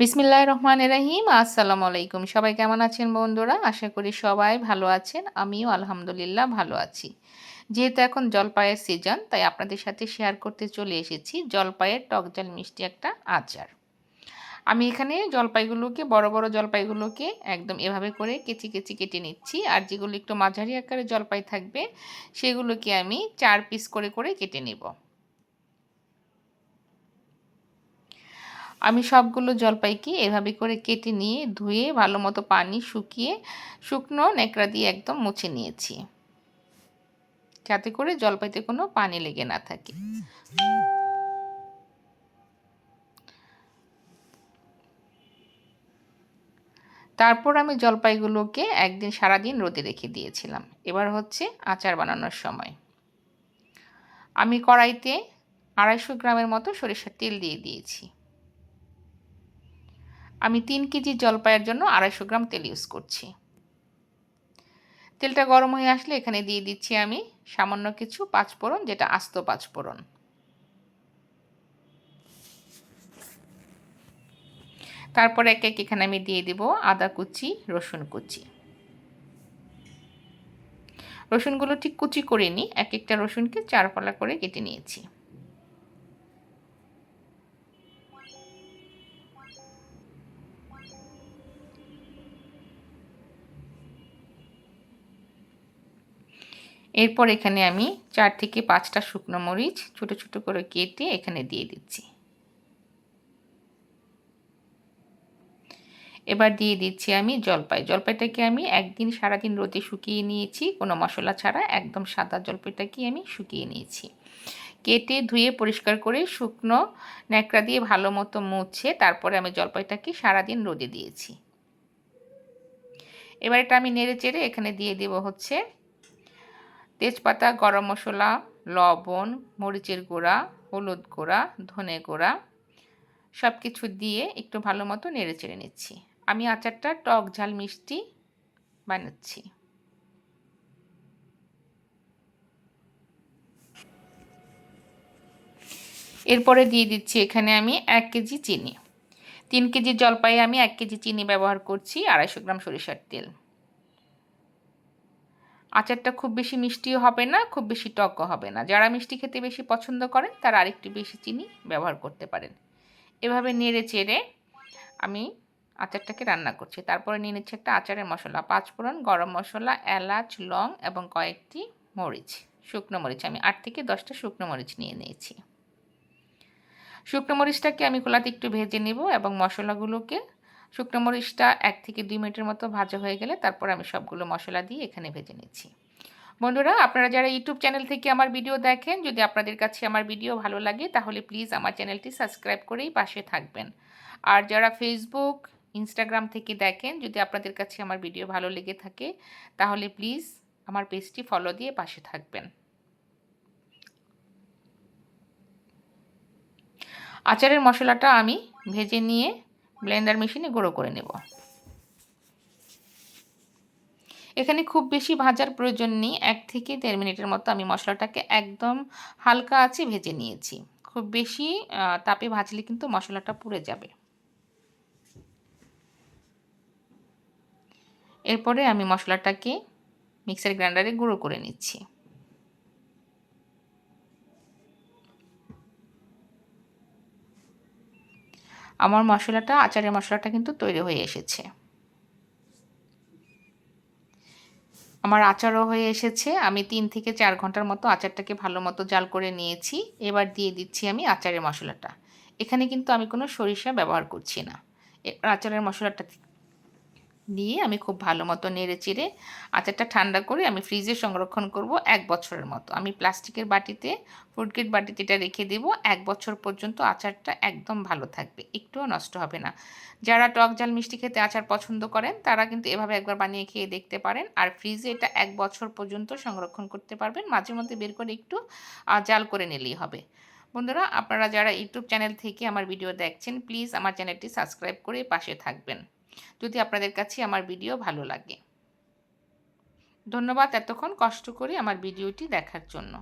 বিসমিল্লাহ রহমান রাহিম। আসসালামু আলাইকুম সবাই কেমন আছেন বন্ধুরা? আশা করি সবাই ভালো আছেন। আমিও আলহামদুলিল্লাহ ভালো আছি। যেহেতু এখন জলপাইয়ের সিজন, তাই আপনাদের সাথে শেয়ার করতে চলে এসেছি জলপাইয়ের টক জল মিষ্টি একটা আচার। আমি এখানে জলপাইগুলোকে, বড় বড় জলপাইগুলোকে একদম এভাবে করে কেচি কেচি কেটে নিচ্ছি। আর যেগুলো একটু মাঝারি আকারে জলপাই থাকবে, সেগুলোকে আমি চার পিস করে করে কেটে নেব। আমি সবগুলো জলপাইকে এভাবে করে কেটে নিয়ে ধুয়ে ভালো মতো পানি শুকিয়ে শুকনো ন্যাকড়া দিয়ে একদম মুছে নিয়েছি। যাতে করে জলপাইতে কোনো পানি লেগে না থাকে। তারপর আমি জলপাইগুলোকে একদিন সারাদিন রোদে রেখে দিয়েছিলাম। এবার হচ্ছে আচার বানানোর সময়। আমি কড়াইতে আড়াইশো গ্রামের মতো সরিষার তেল দিয়ে দিয়েছি। আমি তিন কেজি জলপাইয়ের জন্য আড়াইশো গ্রাম তেল ইউজ করছি। তেলটা গরম হয়ে আসলে এখানে দিয়ে দিচ্ছি আমি সামান্য কিছু পাঁচফোড়ন, যেটা আস্ত পাঁচফোড়ন। তারপরে এক এক এখানে আমি দিয়ে দিব আদা কুচি, রসুন কুচি। রসুনগুলো ঠিক কুচি করে নিই, এক একটা রসুনকে চার পালা করে কেটে নিয়েছি। এরপর এখানে আমি চার থেকে পাঁচটা শুকনো মরিচ ছোট ছোট করে কেটে এখানে দিয়ে দিচ্ছি। এবার দিয়ে দিচ্ছি আমি জলপাই। জলপাইটাকে আমি একদিন সারাদিন রোদে শুকিয়ে নিয়েছি, কোনো মশলা ছাড়া একদম সাদা জলপাইটাকে আমি শুকিয়ে নিয়েছি। কেটে ধুয়ে পরিষ্কার করে শুকনো ন্যাকড়া দিয়ে ভালো মতো মুছে তারপরে আমি জলপাইটাকে সারাদিন রোদে দিয়েছি। এবার এটা আমি নেড়ে চেড়ে এখানে দিয়ে দেব হচ্ছে তেজপাতা, গরম মশলা, লবণ, মরিচের গুঁড়া, হলুদ গুঁড়া, ধনে গুঁড়া সব কিছু দিয়ে একটু ভালো মতো নেড়ে চেড়ে নিচ্ছি। আমি আচারটা টক ঝাল মিষ্টি বানাচ্ছি। এরপরে দিয়ে দিচ্ছি এখানে আমি এক কেজি চিনি। তিন কেজি জলপাই আমি এক কেজি চিনি ব্যবহার করছি আড়াইশো গ্রাম সরিষার তেল। আচারটা খুব বেশি মিষ্টিও হবে না, খুব বেশি টকও হবে না। যারা মিষ্টি খেতে বেশি পছন্দ করেন, তারা আরেকটু বেশি চিনি ব্যবহার করতে পারেন। এভাবে নেড়ে চেড়ে আমি আচারটাকে রান্না করছি। তারপরে নিয়ে নিচ্ছি একটা আচারের মশলা, পাঁচফোড়ন, গরম মশলা, এলাচ, লং এবং কয়েকটি মরিচ, শুকনো মরিচ। আমি আট থেকে দশটা শুকনো মরিচ নিয়ে নিয়েছি। শুকনো মরিচটাকে আমি খোলাতে একটু ভেজে নেব এবং মশলাগুলোকে শুকনো মরিচটা এক থেকে দুই মিনিটের মতো ভাজা হয়ে গেলে তারপর আমি সবগুলো মশলা দিয়ে এখানে ভেজে নিচ্ছি। বন্ধুরা, আপনারা যারা ইউটিউব চ্যানেল থেকে আমার ভিডিও দেখেন, যদি আপনাদের কাছে আমার ভিডিও ভালো লাগে, তাহলে প্লিজ আমার চ্যানেলটি সাবস্ক্রাইব করেই পাশে থাকবেন। আর যারা ফেসবুক ইনস্টাগ্রাম থেকে দেখেন, যদি আপনাদের কাছে আমার ভিডিও ভালো লেগে থাকে, তাহলে প্লিজ আমার পেজটি ফলো দিয়ে পাশে থাকবেন। আচারের মশলাটা আমি ভেজে নিয়ে ব্লেন্ডার মেশিনে গুঁড়ো করে নেব। এখানে খুব বেশি ভাজার প্রয়োজন নেই, এক থেকে দেড় মিনিটের মতো আমি মশলাটাকে একদম হালকা আছে ভেজে নিয়েছি। খুব বেশি তাপে ভাজলে কিন্তু মশলাটা পুড়ে যাবে। এরপরে আমি মশলাটাকে মিক্সার গ্রাইন্ডারে গুঁড়ো করে নিচ্ছি। আমার মশলাটা, আচারের মশলাটা কিন্তু তৈরি হয়ে এসেছে। আমার আচারও হয়ে এসেছে। আমি তিন থেকে চার ঘণ্টার মতো আচারটাকে ভালো মতো জাল করে নিয়েছি। এবার দিয়ে দিচ্ছি আমি আচারের মশলাটা। এখানে কিন্তু আমি কোনো সরিষা ব্যবহার করছি না। আচারের মশলাটা দিয়ে আমি খুব ভালো মতো নেড়ে চেড়ে আচারটা ঠান্ডা করে আমি ফ্রিজে সংরক্ষণ করব এক বছরের মতো। আমি প্লাস্টিকের বাটিতে ফুডগ্রেড বাটিতে এটা রেখে দেব, এক বছর পর্যন্ত আচারটা একদম ভালো থাকবে, একটুও নষ্ট হবে না। যারা টক জাল মিষ্টি খেতে আচার পছন্দ করেন, তারা কিন্তু এভাবে একবার বানিয়ে খেয়ে দেখতে পারেন আর ফ্রিজে এটা এক বছর পর্যন্ত সংরক্ষণ করতে পারবেন, মাঝে মধ্যে বের করে একটু জাল করে নিলেই হবে। বন্ধুরা, আপনারা যারা ইউটিউব চ্যানেল থেকে আমার ভিডিও দেখছেন প্লিজ আমার চ্যানেলটি সাবস্ক্রাইব করে পাশে থাকবেন। যদি আপনাদের কাছে আমার ভিডিও ভালো লাগে। ধন্যবাদ এতক্ষণ কষ্ট করে আমার ভিডিওটি দেখার জন্য।